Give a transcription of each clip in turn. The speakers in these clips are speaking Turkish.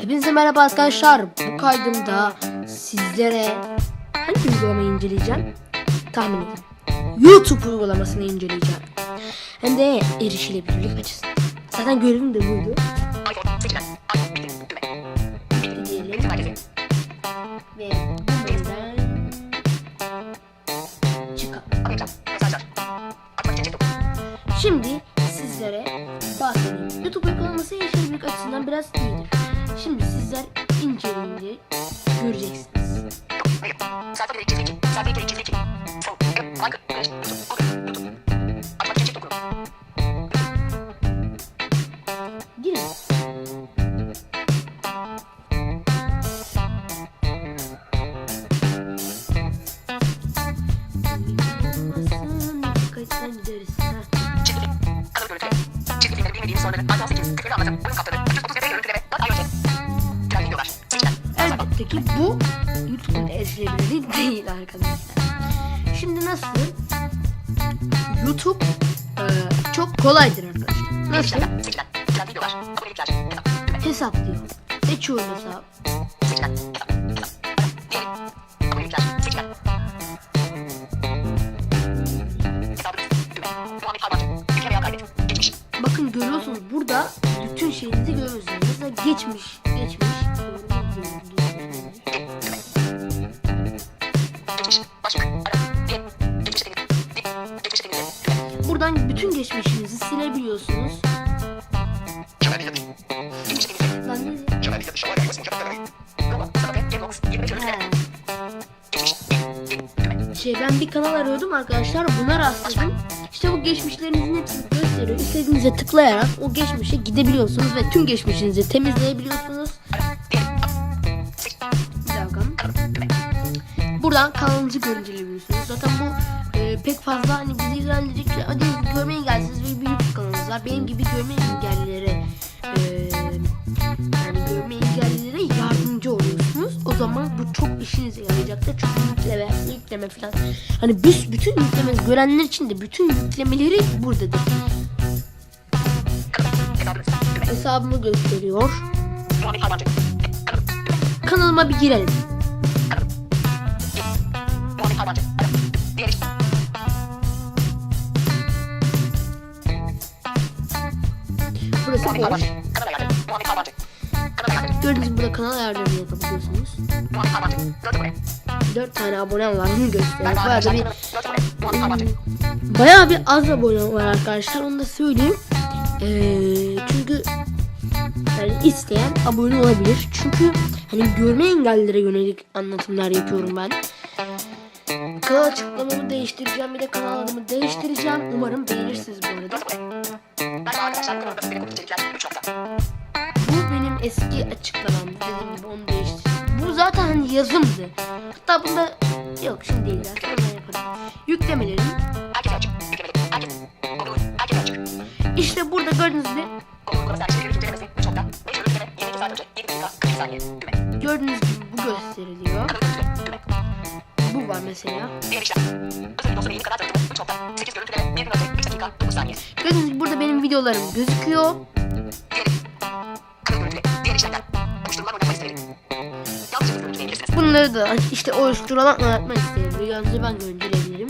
Hepinize merhaba arkadaşlar. Bu kaydımda sizlere hangi uygulamayı inceleyeceğim? Tahmin edin. YouTube uygulamasını inceleyeceğim. Hem de erişilebilirlik açısından. Zaten görevim de buydu. iPhone 8 erişilebilirlik açısından biraz iyidir. Şimdi sizler inceleyince göreceksiniz. Elbette ki bu YouTube'un erişilebilirliği değil arkadaşlar. Şimdi nasıl? YouTube e, çok kolaydır arkadaşlar. Nasıl? Hesaplıyor. Seçiyorum hesap. Bakın görüyorsunuz burada bütün şeyinizi görüyorsunuz. Mesela geçmiş, Buradan bütün geçmişinizi silebiliyorsunuz. He. Şey ben bir kanal arıyordum arkadaşlar buna rastladım. İşte bu geçmişlerinizin hepsini gösteriyor. İstediğinize tıklayarak o geçmişe gidebiliyorsunuz ve tüm geçmişinizi temizleyebiliyorsunuz. Buradan kanalınızı görecelebiliyorsunuz. Zaten bu e, pek fazla hani bizi ilgilendirecek şey. Hadi görme engelsiniz ve bir YouTube kanalınız var. Benim gibi görme engellilere e, yani görme engellilere yardımcı oluyorsunuz. O zaman bu çok işinize yarayacaktır. Çünkü yükleme, yükleme falan. Hani biz bütün yükleme görenler için de bütün yüklemeleri buradadır. Hesabımı gösteriyor. Kanalıma bir girelim. Burası boş. Gördüğünüz burada kanal ayarlarını yapabiliyorsunuz. 4 tane abonem var bunu gösteriyor. Bayağı da bir Hmm, Bayağı bir az abone var arkadaşlar onu da söyleyeyim. Ee, çünkü yani isteyen abone olabilir. Çünkü hani görme engellilere yönelik anlatımlar yapıyorum ben. Kanal açıklamamı değiştireceğim. Bir de kanal adımı değiştireceğim. Umarım beğenirsiniz bu arada. Bu benim eski açıklamam. Dediğim gibi onu değiştirdim. Bu zaten yazımdı. Hatta bunda yok şimdi değil. Sonra yaparım. Yüklemelerim. İşte burada gördüğünüz gibi gördüğünüz gibi bu gösteriliyor. Mesela. Gördüğünüz burada benim videolarım gözüküyor. Bunları da işte oluşturulan öğretmen isteyebilir. Yalnızca ben gönderilebilirim.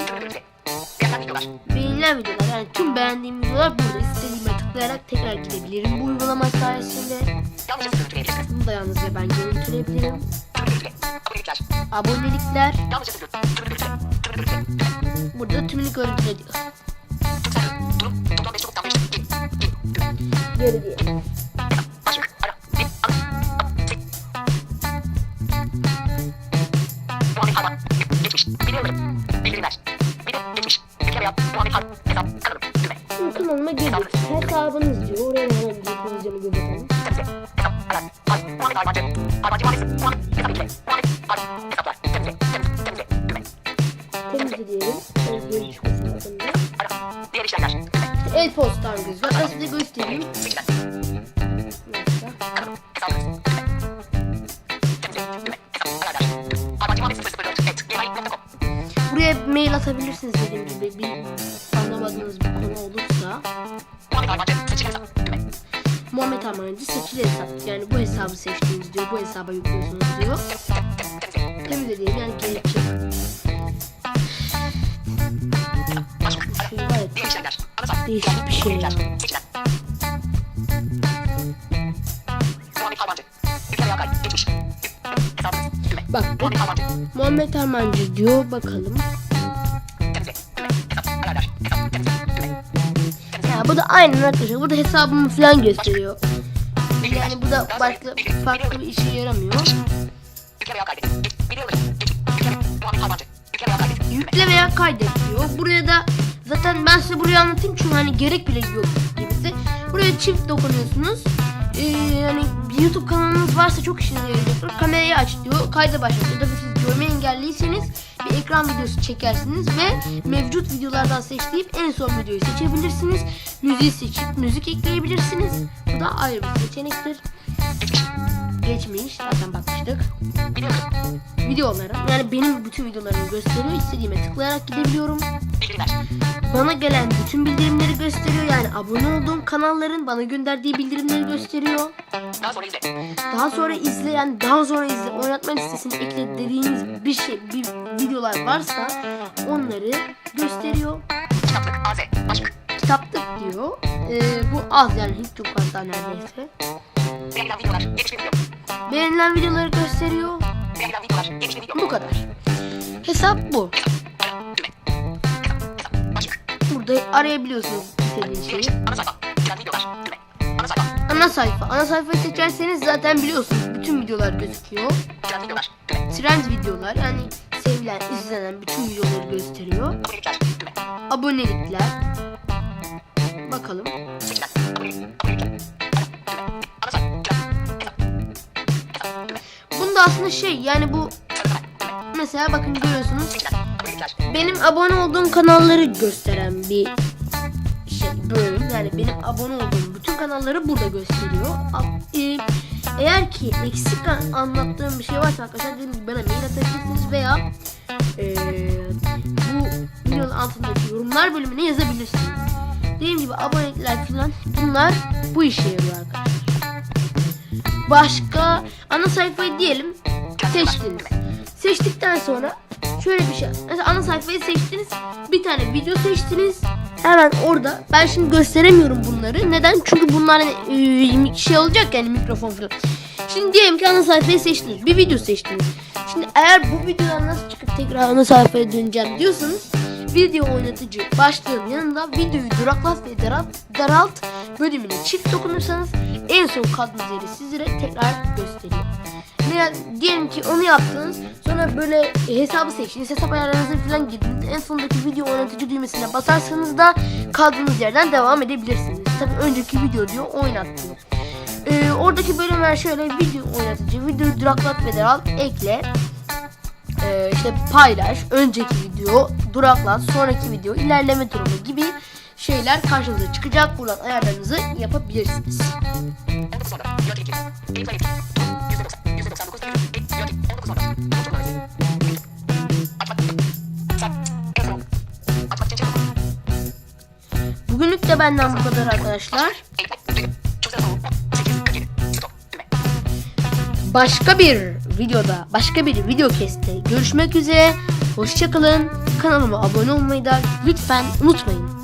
Beğenilen videolar yani tüm beğendiğim videolar burada. İstediğime tıklayarak tekrar gidebilirim bu uygulama sayesinde. Bunu da yalnızca ben görüntüleyebilirim. Abonelikler burada tümünü görüntüle diyor. Geri diyelim. Şimdi kanalıma girdik. Hesabınız diyor. Oraya hemen bir konuşacağımı gösterelim. Temizle diyelim. Özgür çıkmasın adında. İşte el gözüküyor. Ben size göstereyim. Hesap. Yani bu hesabı seçtiğiniz diyor. Bu hesaba yüklüyorsunuz diyor. Temizlediğim yani gerekçe. Şey var ya, değişik bir şey. Bak bu Muhammed Armancı diyor bakalım. Ya bu da aynen arkadaşlar. Burada hesabımı falan gösteriyor. Yani bu da başka farklı bir işe yaramıyor. Yükle veya kaydet diyor. Buraya da zaten ben size burayı anlatayım çünkü hani gerek bile yok gibisi. Buraya çift dokunuyorsunuz. Ee, yani YouTube kanalınız varsa çok işinize yarayacaktır. Kamerayı aç diyor. Kayda başlat. Ya da siz görme engelliyseniz bir ekran videosu çekersiniz ve mevcut videolardan seçtiğip en son videoyu seçebilirsiniz. Müziği seçip müzik ekleyebilirsiniz. Bu da ayrı bir seçenektir. Geçmiş. Zaten bakmıştık. Videolara. Yani benim bütün videolarımı gösteriyor. İstediğime tıklayarak gidebiliyorum. Bana gelen bütün bildirimleri gösteriyor. Yani abone olduğum kanalların bana gönderdiği bildirimleri gösteriyor. Daha sonra izleyen, daha sonra izle, oynatma listesine ekle dediğiniz bir şey, bir videolar varsa onları gösteriyor. Kitaplık diyor. Ee, bu az yani hiç çok fazla neredeyse. Beğenilen videoları gösteriyor. Bu kadar. Hesap bu. Burada arayabiliyorsunuz istediğiniz şeyi. Ana sayfa. Ana sayfayı seçerseniz zaten biliyorsunuz bütün videolar gözüküyor. Trend videolar yani sevilen, izlenen bütün videoları gösteriyor. Abonelikler. Bakalım. Bunda aslında şey yani bu mesela bakın görüyorsunuz benim abone olduğum kanalları gösteren bir şey bölüm yani benim abone olduğum bütün kanalları burada gösteriyor. E, Eğer ki eksik an- anlattığım bir şey varsa arkadaşlar dediğim gibi bana mail atabilirsiniz veya e, bu videonun altındaki yorumlar bölümüne yazabilirsiniz. Dediğim gibi abonelikler falan bunlar bu işe yarıyor arkadaşlar. Başka ana sayfayı diyelim seçtiniz. Seçtikten sonra şöyle bir şey. Mesela ana sayfayı seçtiniz. Bir tane video seçtiniz. Hemen orada ben şimdi gösteremiyorum bunları. Neden? Çünkü bunlar hani, e, şey olacak yani mikrofon falan. Şimdi diyelim ki ana sayfayı seçtiniz. Bir video seçtiniz. Şimdi eğer bu videodan nasıl çıkıp tekrar ana sayfaya döneceğim diyorsanız video oynatıcı başlığın yanında videoyu duraklat ve daralt, daralt bölümüne çift dokunursanız en son kaldığınız yeri sizlere tekrar gösteriyor. Veya diyelim ki onu yaptınız sonra böyle hesabı seçtiniz hesap ayarlarınıza falan girdiniz en sondaki video oynatıcı düğmesine basarsanız da kaldığınız yerden devam edebilirsiniz. Tabi önceki video diyor oynat diyor. Ee, oradaki bölümler şöyle video oynatıcı, videoyu duraklat ve daralt, ekle, ee, işte paylaş, önceki video, duraklat, sonraki video, ilerleme durumu gibi şeyler karşınıza çıkacak. Buradan ayarlarınızı yapabilirsiniz. Bugünlük de benden bu kadar arkadaşlar. Başka bir videoda, başka bir video kestte görüşmek üzere. Hoşçakalın. Kanalıma abone olmayı da lütfen unutmayın.